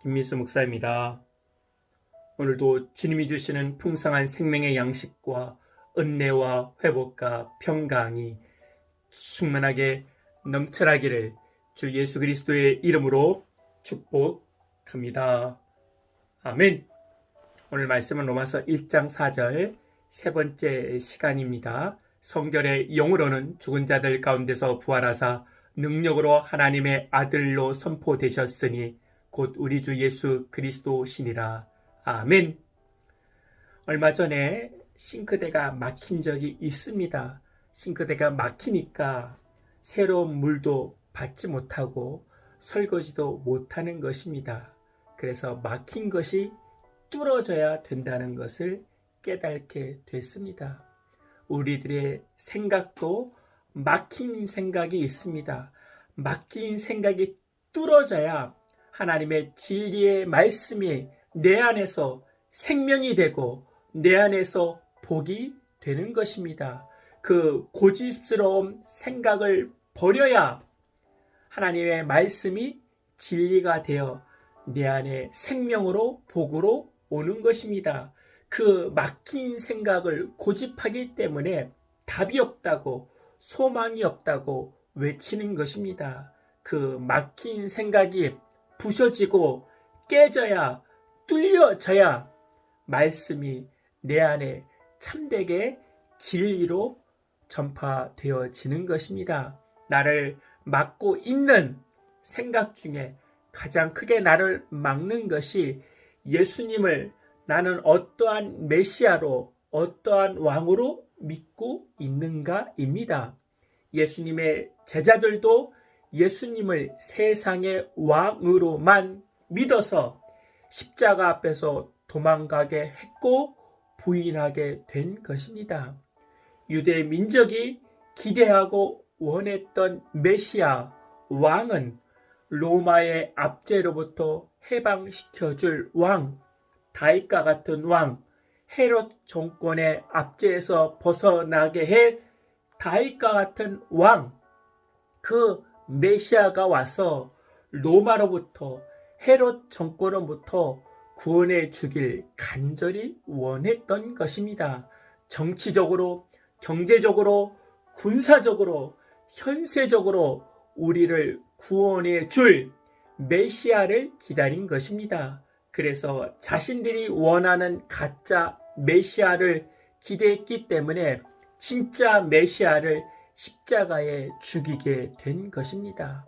김미수 목사입니다. 오늘도 주님이 주시는 풍성한 생명의 양식과 은혜와 회복과 평강이 충만하게 넘쳐나기를 주 예수 그리스도의 이름으로 축복합니다. 아멘. 오늘 말씀은 로마서 1장 4절 세 번째 시간입니다. 성결의 영으로는 죽은 자들 가운데서 부활하사 능력으로 하나님의 아들로 선포되셨으니 곧 우리 주 예수 그리스도시니라. 아멘. 얼마 전에 싱크대가 막힌 적이 있습니다. 싱크대가 막히니까 새로운 물도 받지 못하고 설거지도 못하는 것입니다. 그래서 막힌 것이 뚫어져야 된다는 것을 깨닫게 됐습니다. 우리들의 생각도 막힌 생각이 있습니다. 막힌 생각이 뚫어져야 하나님의 진리의 말씀이 내 안에서 생명이 되고 내 안에서 복이 되는 것입니다. 그 고집스러운 생각을 버려야 하나님의 말씀이 진리가 되어 내 안에 생명으로 복으로 오는 것입니다. 그 막힌 생각을 고집하기 때문에 답이 없다고 소망이 없다고 외치는 것입니다. 그 막힌 생각이 부셔지고 깨져야 뚫려져야 말씀이 내 안에 참되게 진리로 전파되어지는 것입니다. 나를 막고 있는 생각 중에 가장 크게 나를 막는 것이 예수님을 나는 어떠한 메시아로 어떠한 왕으로 믿고 있는가입니다. 예수님의 제자들도 예수님을 세상의 왕으로만 믿어서 십자가 앞에서 도망가게 했고 부인하게 된 것입니다. 유대 민족이 기대하고 원했던 메시아 왕은 로마의 압제로부터 해방시켜 줄 왕, 다윗과 같은 왕, 헤롯 정권의 압제에서 벗어나게 해 다윗과 같은 왕, 그 메시아가 와서 로마로부터 헤롯 정권으로부터 구원해 주길 간절히 원했던 것입니다. 정치적으로, 경제적으로, 군사적으로, 현세적으로 우리를 구원해 줄 메시아를 기다린 것입니다. 그래서 자신들이 원하는 가짜 메시아를 기대했기 때문에 진짜 메시아를 십자가에 죽이게 된 것입니다.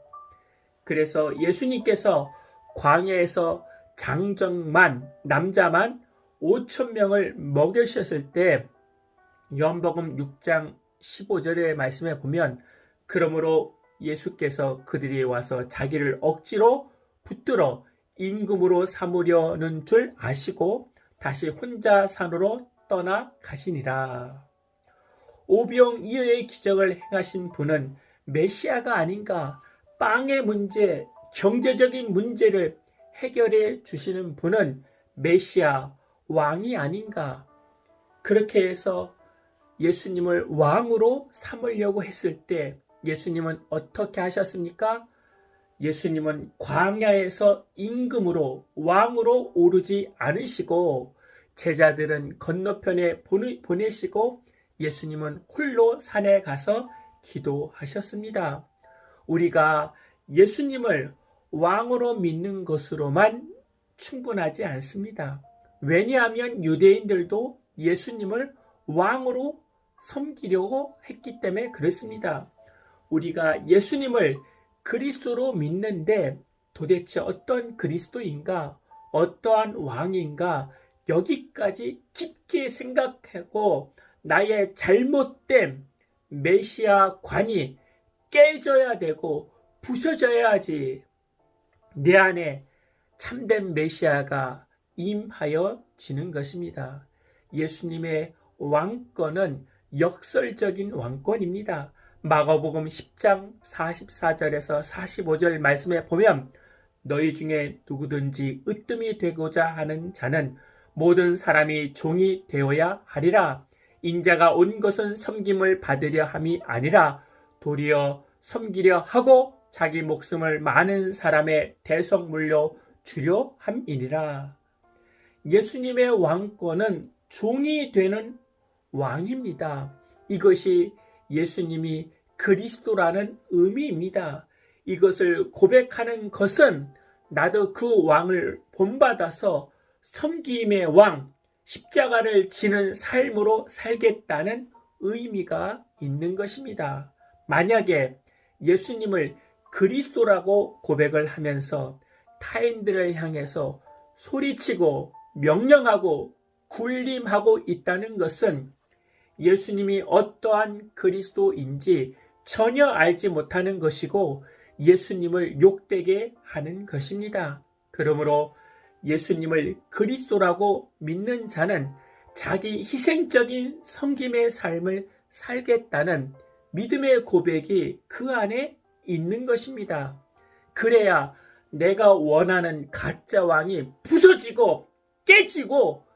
그래서 예수님께서 광야에서 장정만 남자만 5천 명을 먹이셨을 때 요한복음 6장 15절의 말씀에 보면 그러므로 예수께서 그들이 와서 자기를 억지로 붙들어 임금으로 삼으려는 줄 아시고 다시 혼자 산으로 떠나 가시니라. 오병 이어의 기적을 행하신 분은 메시아가 아닌가? 빵의 문제, 경제적인 문제를 해결해 주시는 분은 메시아, 왕이 아닌가? 그렇게 해서 예수님을 왕으로 삼으려고 했을 때 예수님은 어떻게 하셨습니까? 예수님은 광야에서 임금으로 왕으로 오르지 않으시고 제자들은 건너편에 보내시고 예수님은 홀로 산에 가서 기도하셨습니다. 우리가 예수님을 왕으로 믿는 것으로만 충분하지 않습니다. 왜냐하면 유대인들도 예수님을 왕으로 섬기려고 했기 때문에 그렇습니다. 우리가 예수님을 그리스도로 믿는데 도대체 어떤 그리스도인가, 어떠한 왕인가, 여기까지 깊게 생각하고 나의 잘못된 메시아 관이 깨져야 되고 부서져야지 내 안에 참된 메시아가 임하여 지는 것입니다. 예수님의 왕권은 역설적인 왕권입니다. 마가복음 10장 44절에서 45절 말씀에 보면 너희 중에 누구든지 으뜸이 되고자 하는 자는 모든 사람이 종이 되어야 하리라. 인자가 온 것은 섬김을 받으려 함이 아니라 도리어 섬기려 하고 자기 목숨을 많은 사람의 대성물로 주려 함이니라. 예수님의 왕권은 종이 되는 왕입니다. 이것이 예수님이 그리스도라는 의미입니다. 이것을 고백하는 것은 나도 그 왕을 본받아서 섬김의 왕, 십자가를 지는 삶으로 살겠다는 의미가 있는 것입니다. 만약에 예수님을 그리스도라고 고백을 하면서 타인들을 향해서 소리치고 명령하고 군림하고 있다는 것은 예수님이 어떠한 그리스도인지 전혀 알지 못하는 것이고 예수님을 욕되게 하는 것입니다. 그러므로 예수님을 그리스도라고 믿는 자는 자기 희생적인 섬김의 삶을 살겠다는 믿음의 고백이 그 안에 있는 것입니다. 그래야 내가 원하는 가짜 왕이 부서지고 깨지고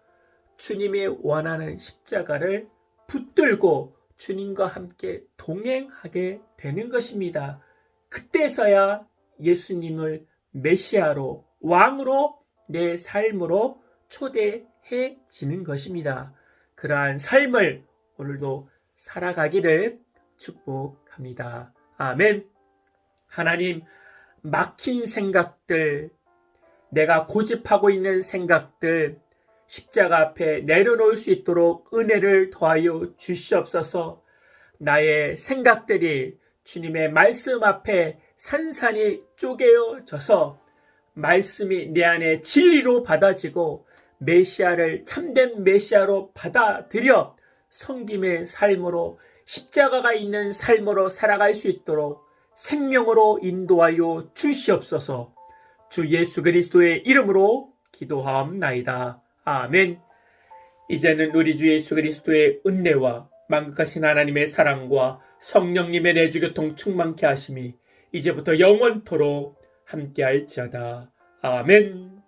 주님이 원하는 십자가를 붙들고 주님과 함께 동행하게 되는 것입니다. 그때서야 예수님을 메시아로 왕으로 내 삶으로 초대해 지는 것입니다. 그러한 삶을 오늘도 살아가기를 축복합니다. 아멘. 하나님, 막힌 생각들, 내가 고집하고 있는 생각들, 십자가 앞에 내려놓을 수 있도록 은혜를 더하여 주시옵소서. 나의 생각들이 주님의 말씀 앞에 산산이 쪼개어져서 말씀이 내 안에 진리로 받아지고 메시아를 참된 메시아로 받아들여 성김의 삶으로 십자가가 있는 삶으로 살아갈 수 있도록 생명으로 인도하여 주시옵소서. 주 예수 그리스도의 이름으로 기도하옵나이다. 아멘. 이제는 우리 주 예수 그리스도의 은혜와 만극하신 하나님의 사랑과 성령님의 내주교통 충만케 하심이 이제부터 영원토록 함께할지어다. 아멘.